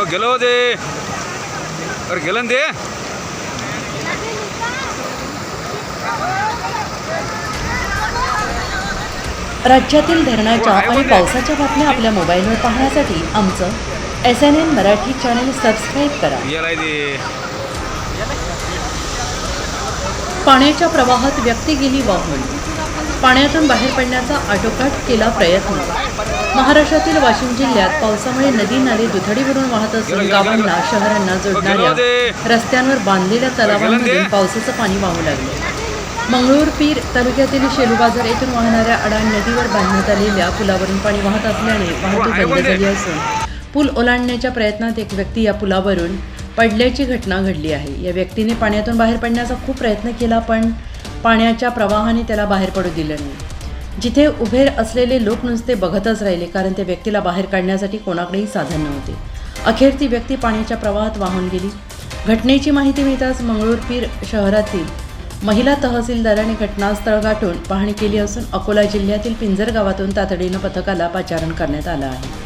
हो गेलो ते अरे गेलं ते? राज्यातील धरणाच्या आणि पावसाच्या बातम्या आपल्या मोबाईलवर पाहण्यासाठी आमचं S N N Marathi channel subscribe करा. पाण्याच्या प्रवाहात व्यक्ती गेली वाहून. पाण्यातून बाहेर पडण्याचा आटोकाट केला प्रयत्न. महाराष्ट्रातील वाशिम जिल्ह्यात पावसामुळे नदी नाले दुथडी भरून वाहत असून गावांना शहरांना जोडणाऱ्या रस्त्यांवर बांधलेल्या तलावांमधून पावसाचं पाणी वाहू लागले. मंगळूर पीर तालुक्यातील शेलू बाजार येथून वाहणाऱ्या अडाण नदीवर बांधण्यात आलेल्या पुलावरून पाणी वाहत असल्याने वाहतूक बंद. झाली असून पूल ओलांडण्याच्या प्रयत्नात एक व्यक्ती या पुलावरून पडल्याची घटना घडली आहे. या व्यक्तीने पाण्यातून बाहेर पडण्याचा खूप प्रयत्न केला पण पाण्याच्या प्रवाहाने त्याला बाहेर पडू दिलं नाही. जिथे उभे असलेले लोक नुसते बघतच राहिले कारण त्या व्यक्तीला बाहेर काढण्यासाठी कोणाकडेही साधन नव्हते. अखेर ती व्यक्ती पाण्याच्या प्रवाहात वाहून गेली. घटनेची माहिती मिळताच मंगळूरपीर शहरातील महिला तहसीलदाराने घटनास्थळ गाठून पाहणी केली असून अकोला जिल्ह्यातील पिंजर गावातून तातडीनं पथकाला पाचारण करण्यात आलं आहे.